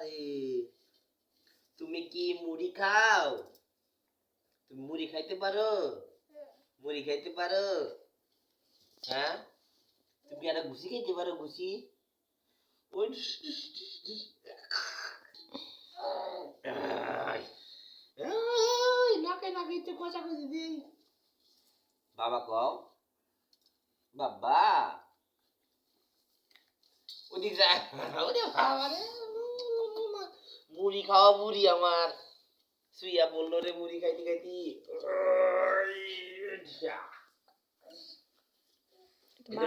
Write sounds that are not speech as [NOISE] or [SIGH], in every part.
রে তুমি কি মুড়ি খাও? তুমি মুড়ি খাইতে পারো? মুড়ি খাইতে পারো? হ্যাঁ? তুমি কি একটা ঘুষি খাইতে পারো ঘুষি? ওই নাকে নাকে একটু কষা কষি দিই। বাবা কও। বাবা। ওদিক যায় ওরে বাবা রে মুড়ি খাওয়া মুড়ি আমার। সুইয়া বলল রে মুড়ি খাইতে খাইতে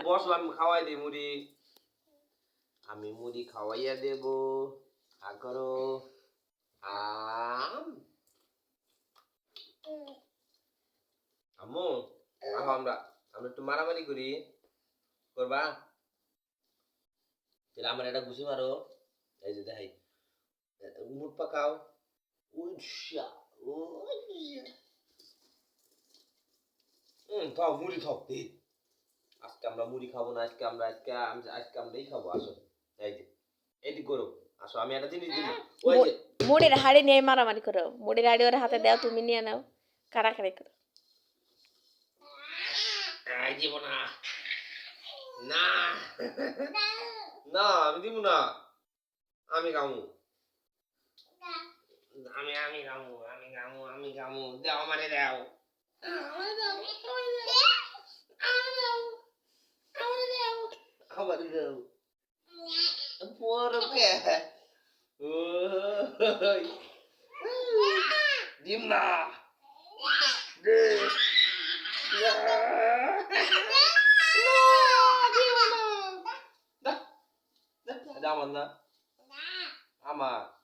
বসো আমি খাওয়াই দিই মুড়ি। আমি মুড়ি খাওয়াইয়া দেব। খা করো। আম। আম্মু আহ আমরা আমরা একটু মারামারি করি। করবা? তাহলে আমার এটা ঘুষি মারো। এই যে দেখাই। মুখ পাকাও উৎসা খাও মুড়ি খাও দে আজকে আমরা মুড়ি খাব না আজকে আমরা আজকে আজকে আমরাই খাব আসো। এই যে এইটি করো আসো আমি একটা জিনিস দিব ওই যে মুড়ির হাড়ি নিয়ে মারামারি করো। মুড়ির হাড়ি ওর হাতে দাও তুমি নিয়ে নাও। কারাকারি করো দিব না। না। না আমি দিব না। আমি গামু আমি আমি গামু আমি গামু আমি গামু। দাও আমারে দাও। না। আমার না। আমার।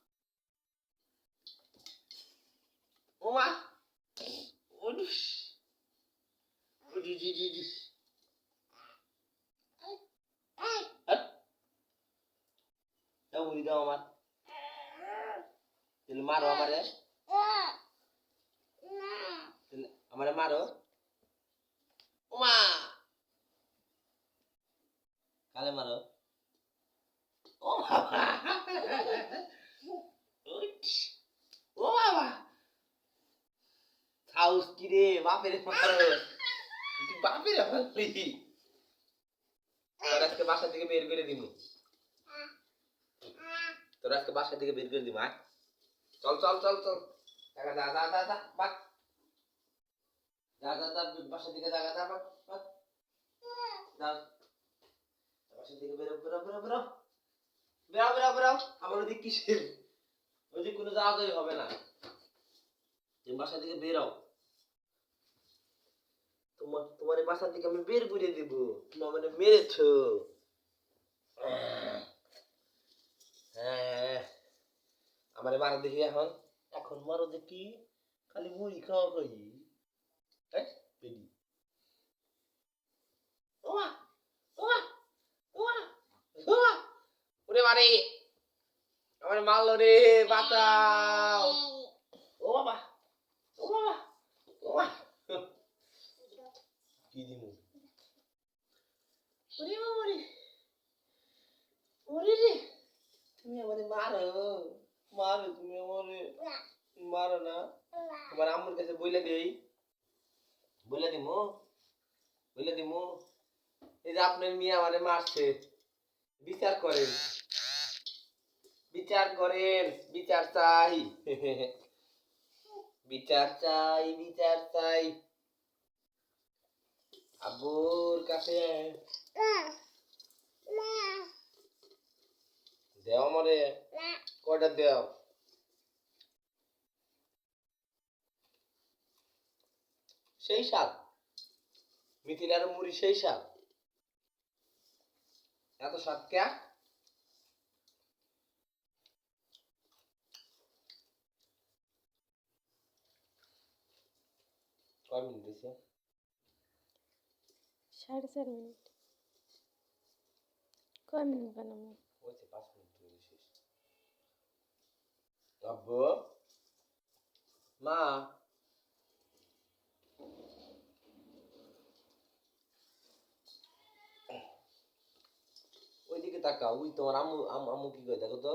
ওমা ওডি ডি ডি ডি হাট দাও মুড়ি দাও আমার মারো আমারে কালে মারো ও বাবা উইট। ও বাবা খাউস কি রে বাপের তুই বাপের মারলি তোর আজকে বাসা থেকে বের করে দিমু তোর আজকে বাসা থেকে বের করে দিমু আয়। চল চল চল চল। যা যা যা বাক যা যা বাসা থেকে জায়গা যা বাক বাক বাসা থেকে বেরো বেরো বেরো বেরো। বেরাও বেরাও বেরাও আমার ওদিক কিসের? ওদিক কোনো যাওয়া হবে না। বাসা থেকে বেরাও তোমার তোমার বাসা থেকে আমি বের করে দিব। তুমি আমাকে মেরেছো। হ্যাঁ। আমারে মারো দেখি এখন। এখন মারো দেখি। খালি মুড়ি খাওয়া ওমা ওমা। ওরে মারে। আমার মারলো রে, বাঁচাও। ও বাবা ও বাবা ও বাবা। কি দিমু ওরে বাবা রে ওরে রে তুমি আমারে মারো মারো তুমি আমারে মারো না তোমার আম্মুর কাছে বইলে দেই। বইলে দিমু? বইলে দিমু? এই যে আপনার মেয়ে আমারে মারছে। বিচার করেন। বিচার করেন। বিচার চাই। [LAUGHS] বিচার চাই বিচার চাই। আব্বুর কাছে দেও মরে কয়টা দেও? সেই সাপ মিথিলার মুড়ি সেই সাপ এত সাপ কে? কয় মিনিট হয়েছে সাড়ে চার মিনিট। কয় মিনিট বানাবো? মা? ওইদিকে তাকাও, ওই তোমার আম্মু আম্মু কি করে, দেখো তো।